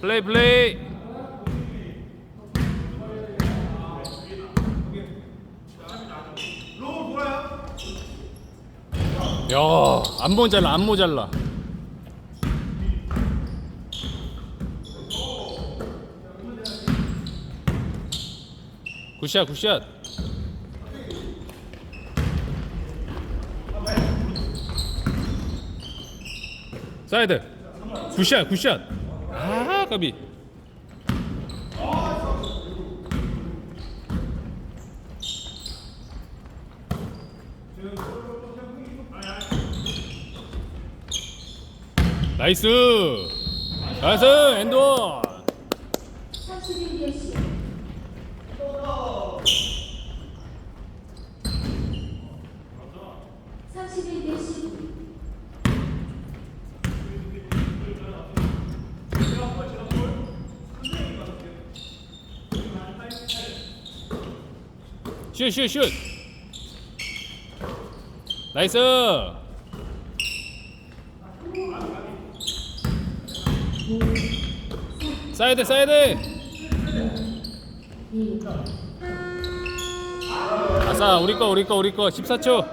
플레이 플레이. 야안 모자라 안 모자라. 굿샷 굿샷. 사이드. 굿샷 굿샷. 아 까비 나이스. 나이스 엔드 슛 슛 슛. 나이스. 사이드 사이드. 아싸 우리 거 우리 거 우리 거. 14초.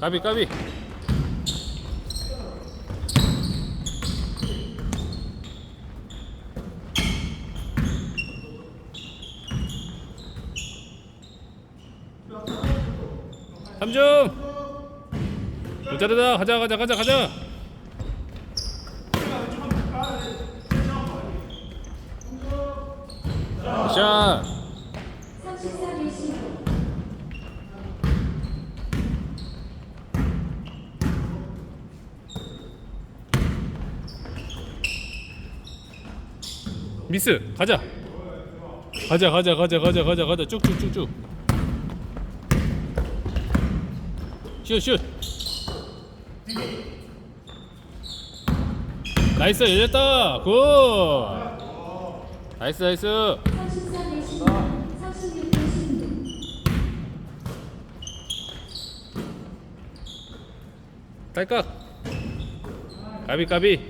까비 까비 삼점 모자르다. 가자 가자 가자 가자. 개씩 미스 가자. 가자 가자 가자 가자 가자 가자. 쭉쭉쭉쭉 슛슛. 나이스 열렸다. 굿. 나이스 나이스. 삼십사 개씩 삼십육 개씩 딸깍. 까비 까비.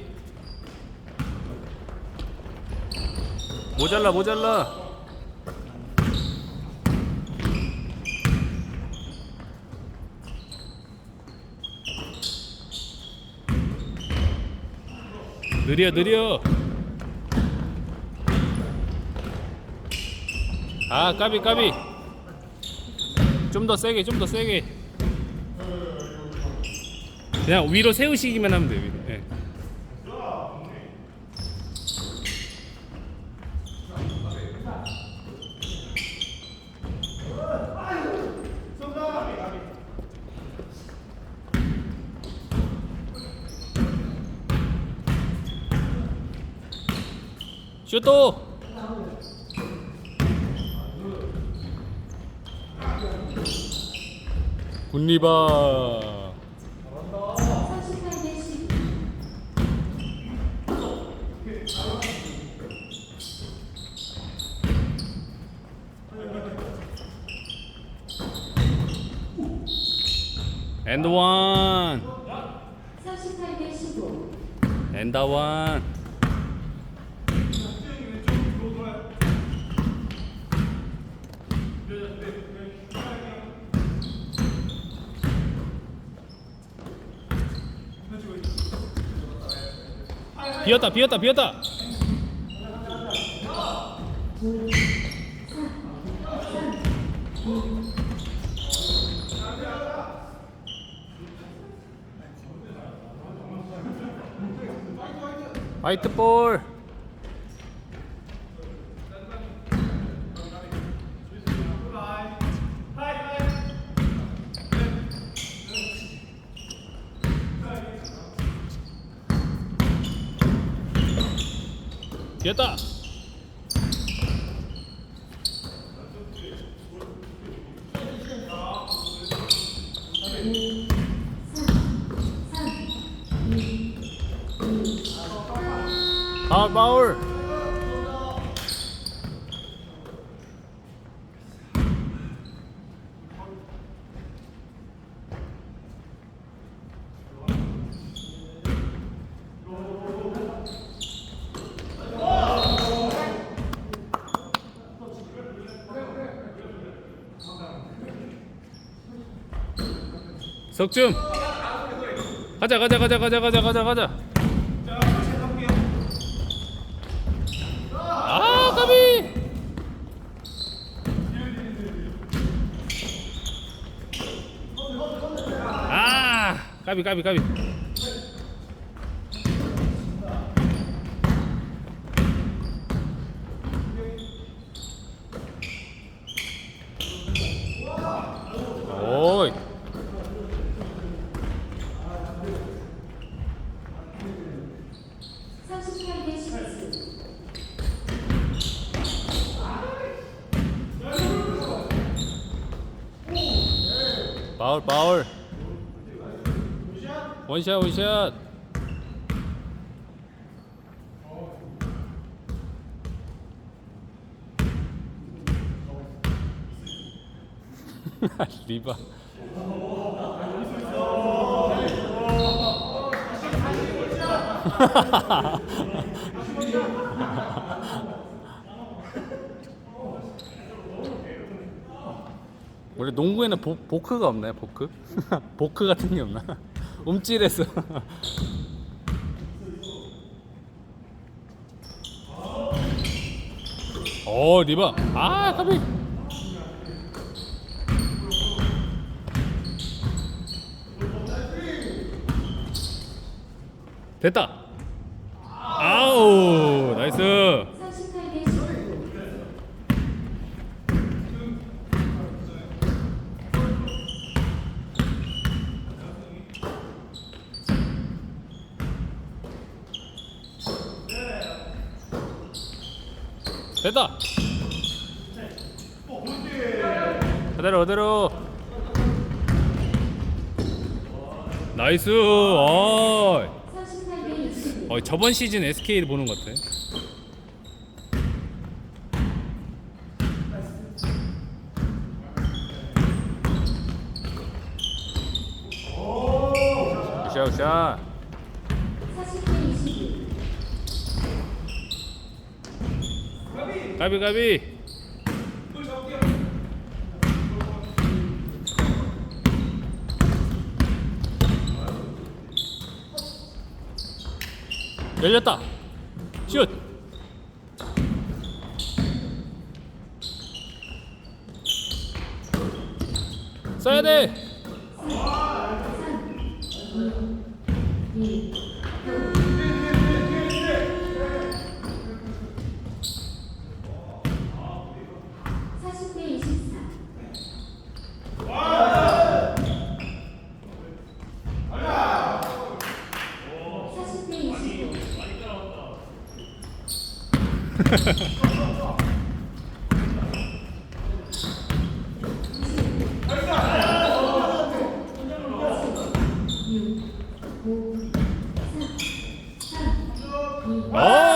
모잘라 모잘라 느려 느려 아 까비 까비 좀 더 세게 좀 더 세게 그냥 위로 세우시기만 하면 돼요. 위로. 예. 슛도 굿리바. 앤드 원. 앤드 원 비었다 비었다 비었다. 화이트 볼 됐다. 파울 파울 석줌 가자 가자 가자 가자 가자 가자 가자. 아 까비! 아 까비 까비 까비 오이 38대 19. 파울 파울. 원샷 원샷. 리바 원래 농구에는 보, 보크가 없나요? 보크? 보크 같은 게 없나? 움찔해서 오 리바 아 까비 됐다 아우 나이스 38대 19. 됐다. 그대로 그대로. 나이스. 어이. 38대 21. 어, 저번 시즌 SK를 보는 것 같아. 샷, 샷. 40대 21. 가비, 가비. 열렸다. 슛. 써야 돼. 40대 24. 사십 대 이십오. 어